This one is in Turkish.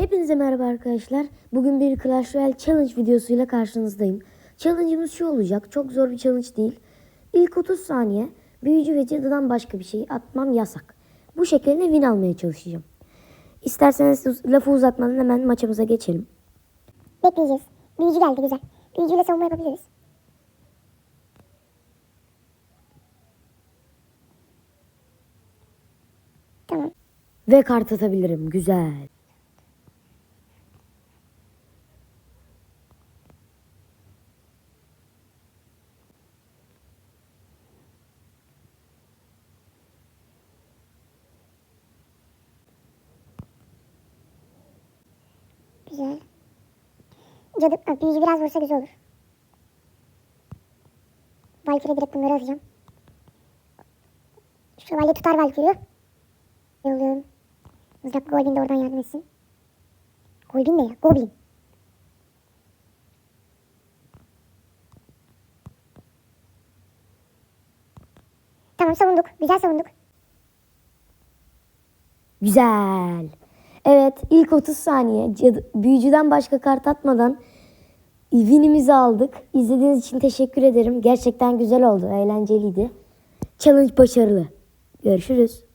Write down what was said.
Hepinize merhaba arkadaşlar. Bugün bir Clash Royale Challenge videosuyla karşınızdayım. Challenge'ımız şu olacak. Çok zor bir challenge değil. İlk 30 saniye büyücü ve cadıdan başka bir şey atmam yasak. Bu şekilde win almaya çalışacağım. İsterseniz lafı uzatmadan hemen maçımıza geçelim. Bekleyeceğiz. Büyücü geldi güzel. Büyücüyle savunma yapabiliriz. Tamam. Ve kart atabilirim. Güzel. Güzel. Cadı, ha, büyücü biraz vursa güzel olur. Valkyrie direkt bunları atacağım. Şövalye tutar Valkyrie. Yolluyorum. Mızrak Goblin de oradan yardım etsin. Goblin ne ya? Goblin. Tamam savunduk. Güzel savunduk. Güzel. Evet ilk 30 saniye büyücüden başka kart atmadan winimizi aldık. İzlediğiniz için teşekkür ederim. Gerçekten güzel oldu. Eğlenceliydi. Challenge başarılı. Görüşürüz.